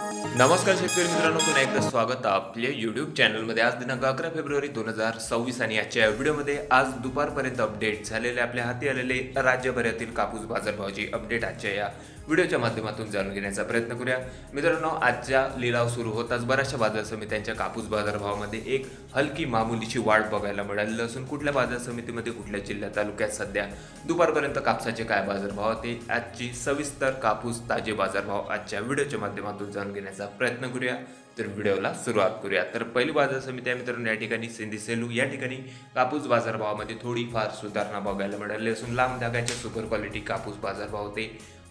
नमस्कार शेतकरी मित्रांनो पुन्हा एकदा स्वागत आपल्या युट्यूब चॅनलमध्ये आज दिनांक अकरा फेब्रुवारी दोन हजार सव्वीस आणि आजच्या व्हिडिओमध्ये आज दुपारपर्यंत अपडेट झालेले आपल्या हाती आलेले राज्यभरातील कापूस बाजारभावाची अपडेट आजच्या या व्हिडिओच्या माध्यमातून जाणून घेण्याचा प्रयत्न करूया. मित्रांनो आजच्या लिलाव सुरू होताच बऱ्याचशा बाजार समित्यांच्या कापूस बाजारभावामध्ये एक हलकी मामुलीची वाढ बघायला मिळालेली असून कुठल्या बाजार समितीमध्ये कुठल्या जिल्हा तालुक्यात सध्या दुपारपर्यंत कापसाचे काय बाजारभाव ते आजची सविस्तर कापूस ताजे बाजारभाव आजच्या व्हिडिओच्या माध्यमातून जाणून घेण्याचा प्रयत्न करूया. तर व्हिडिओला सुरुवात करूया. तर पहिली बाजार समिती आहे मित्रांनो या ठिकाणी सिंधी सेलू या ठिकाणी कापूस बाजारभावामध्ये थोडीफार सुधारणा बघायला मिळाली असून लांब धाग्याचे सुपर क्वालिटी कापूस बाजारभाव ते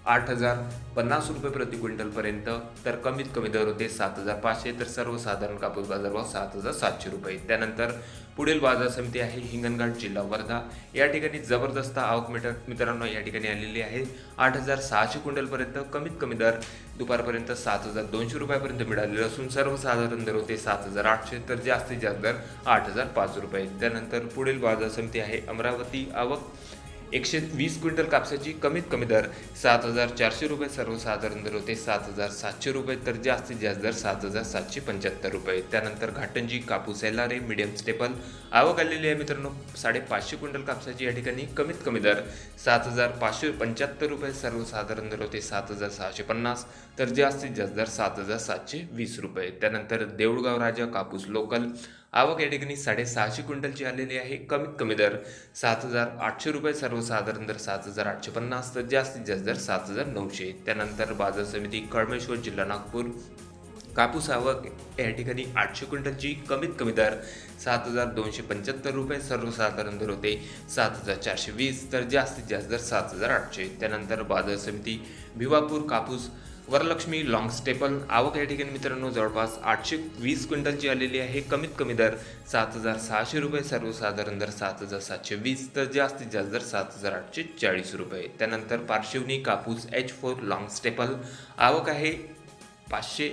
आठ हजार पन्नास रुपये प्रति क्विंटलपर्यंत तर कमीत कमी दर होते सात हजार पाचशे तर सर्वसाधारण कापूस बाजारभाव सात हजार सातशे रुपये. त्यानंतर पुढील बाजार समिती आहे हिंगणघाट जिल्हा वर्धा. या ठिकाणी जबरदस्त आवक मिटर मित्रांनो या ठिकाणी आलेली आहे. आठ हजार सहाशे क्विंटलपर्यंत कमीत कमी दर दुपारपर्यंत सात हजार दोनशे रुपयापर्यंत मिळालेले असून सर्वसाधारण दर होते सात हजार आठशे तर जास्तीत जास्त दर आठ हजार पाच रुपये. त्यानंतर पुढील बाजार समिती आहे अमरावती. आवक एकशे वीस क्विंटल कापसाची कमीत कमी दर सात हजार चारशे रुपये सर्वसाधारण दर होते सात हजार सातशे रुपये तर जास्तीत जास्त दर सात हजार सातशे पंच्याहत्तर रुपये. त्यानंतर घाटंजी कापूस एलारे मिडियम स्टेपल. आवक आलेली आहे मित्रांनो साडेपाचशे क्विंटल कापसाची या ठिकाणी कमीत कमी दर सात हजार पाचशे पंच्याहत्तर रुपये सर्वसाधारण दर होते सात हजार सहाशे पन्नास तर जास्तीत जास्त दर सात हजार सातशे वीस रुपये. त्यानंतर देऊळगाव राजा कापूस लोकल आवक या ठिकाणी साडेसहाशे क्विंटलची आलेली आहे. कमीत कमी दर सात हजार आठशे रुपये सर्वसाधारण दर सात हजार आठशे पन्नास तर जास्तीत जास्त दर सात हजार नऊशे. त्यानंतर बाजार समिती कळमेश्वर जिल्हा नागपूर कापूस आवक या ठिकाणी आठशे क्विंटलची कमीत कमी दर सात हजार दोनशे पंच्याहत्तर रुपये सर्वसाधारण दर होते सात हजार चारशे वीस तर जास्तीत जास्त दर सात हजार आठशे. त्यानंतर बाजार समिती भिवापूर कापूस वरलक्ष्मी लॉंग स्टेपल आवक या ठिकाणी मित्रांनो जवळपास आठशे वीस क्विंटलची आलेली आहे. कमीत कमी दर सात हजार सहाशे रुपये सर्वसाधारण दर सात हजार सातशे वीस तर जास्तीत जास्त दर सात हजार आठशे चाळीस रुपये. त्यानंतर पार्शिवनी कापूस एच फोर लॉंग स्टेपल आवक आहे पाचशे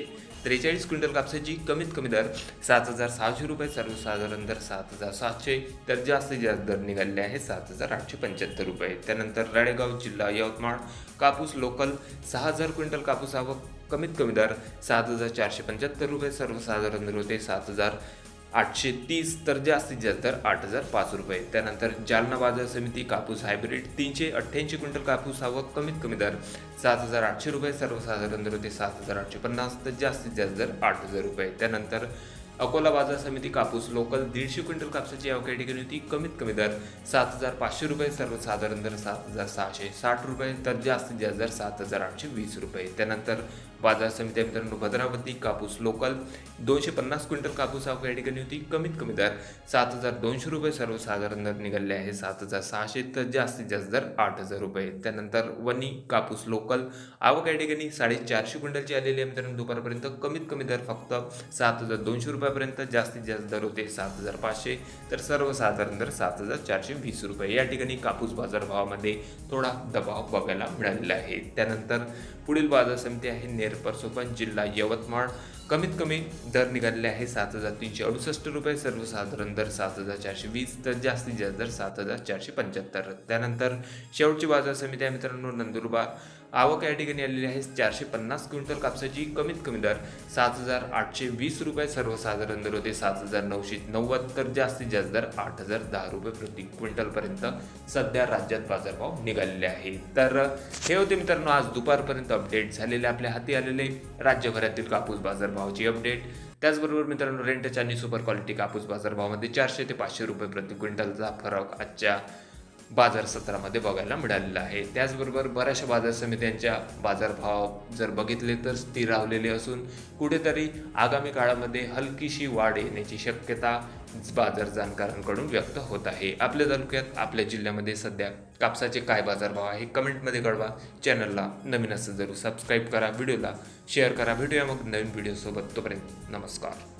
त्रेचाळीस क्विंटल कापसाची कमीत कमी दर सात हजार सहाशे रुपये सर्वसाधारण दर सात हजार सातशे. तर जास्तीत जास्त दर निघालेले आहे सात हजार आठशे पंच्याहत्तर रुपये. त्यानंतर राळेगाव जिल्हा यवतमाळ कापूस लोकल सहा हजार क्विंटल कापूस आवक कमीत कमी दर सात हजार चारशे पंच्याहत्तर रुपये सर्वसाधारण दर होते सात हजार आठशे तीस तर जास्तीत जास्त दर आठ हजार पाच रुपये. त्यानंतर जालना बाजार समिती कापूस हायब्रिड तीनशे अठ्ठ्याऐंशी क्विंटल कापूस आवक कमीत कमी दर सात हजार आठशे रुपये सर्वसाधारण दर होते सात हजार आठशे पन्नास तर जास्तीत जास्त दर आठ हजार रुपये. त्यानंतर अकोला बाजार समिती कापूस लोकल दीडशे क्विंटल कापसाची आवक या ठिकाणी होती कमीत कमी दर सात हजार पाचशे रुपये सर्वसाधारण दर सात हजार सहाशे साठ रुपये तर जास्तीत जास्त दर सात हजार आठशे वीस रुपये. त्यानंतर बाजार समिती मित्रांनो भद्रावती कापूस लोकल. दोनशे पन्नास क्विंटल कापूस आवक या ठिकाणी होती. कमीत कमी दर सात हजार दोनशे रुपये. सर्वसाधारण दर निघाले आहे. सात हजार सहाशे तर जास्तीत जास्त दर आठ हजार रुपये. त्यानंतर वनी कापूस लोकल. आवक या ठिकाणी साडेचारशे क्विंटलची आलेली आहे. मित्रांनो दुपारपर्यंत कमीत कमी दर फक्त सात हजार दोनशे रुपयापर्यंत. जास्तीत जास्त दर होते सात हजार पाचशे. तर सर्वसाधारण दर सात हजार चारशे वीस रुपये. या ठिकाणी कापूस बाजारभावामध्ये थोडा दबाव बघायला मिळालेला आहे. त्यानंतर पुढील बाजार समिती आहे. नेर परसोपन जिल्हा यवतमाळ कमीत कमी दर निघालेले आहे सात हजार तीनशे अडुसष्ट रुपये. सर्वसाधारण दर सात हजार चारशे वीस तर जास्तीत जास्त दर सात हजार चारशे पंच्याहत्तर. त्यानंतर शेवटची बाजार समिती आहे मित्रांनो नंदुरबार. आवक या ठिकाणी आलेली आहे चारशे पन्नास क्विंटल कापसाची. कमीत कमी दर सात हजार आठशे वीस रुपये. सर्वसाधारण दर होते सात हजार नऊशे नव्वद तर जास्तीत जास्त दर आठ हजार दहा रुपये प्रति क्विंटलपर्यंत सध्या राज्यात बाजारभाव निघालेले आहे. तर हे होते मित्रांनो आज दुपारपर्यंत अपडेट झालेले आपल्या हाती आलेले राज्यभरातील कापूस बाजार बाजारभावाची अपडेट त्याचबरोबर मित्रांनो रेंटच्या आणि सुपर क्वालिटी कापूस बाजारभावामध्ये चारशे ते पाचशे रुपये प्रति क्विंटलचा फरक आजच्या बाजार सत्रामध्ये बघायला मिळालेलं आहे. त्याचबरोबर बऱ्याचशा बाजार समित्यांच्या बाजारभाव जर बघितले तर स्थिर राहिलेले असून कुठेतरी आगामी काळामध्ये हलकीशी वाढ येण्याची शक्यता बाजार जाणकारांकडून व्यक्त होत आहे. आपल्या तालुक्यात आपल्या जिल्ह्यामध्ये सध्या कापसाचे काय बाजारभाव आहे कमेंटमध्ये कळवा. चॅनलला नवीन असं जरूर सबस्क्राईब करा व्हिडिओला शेअर करा. भेटूया मग नवीन व्हिडिओसोबत. तोपर्यंत नमस्कार.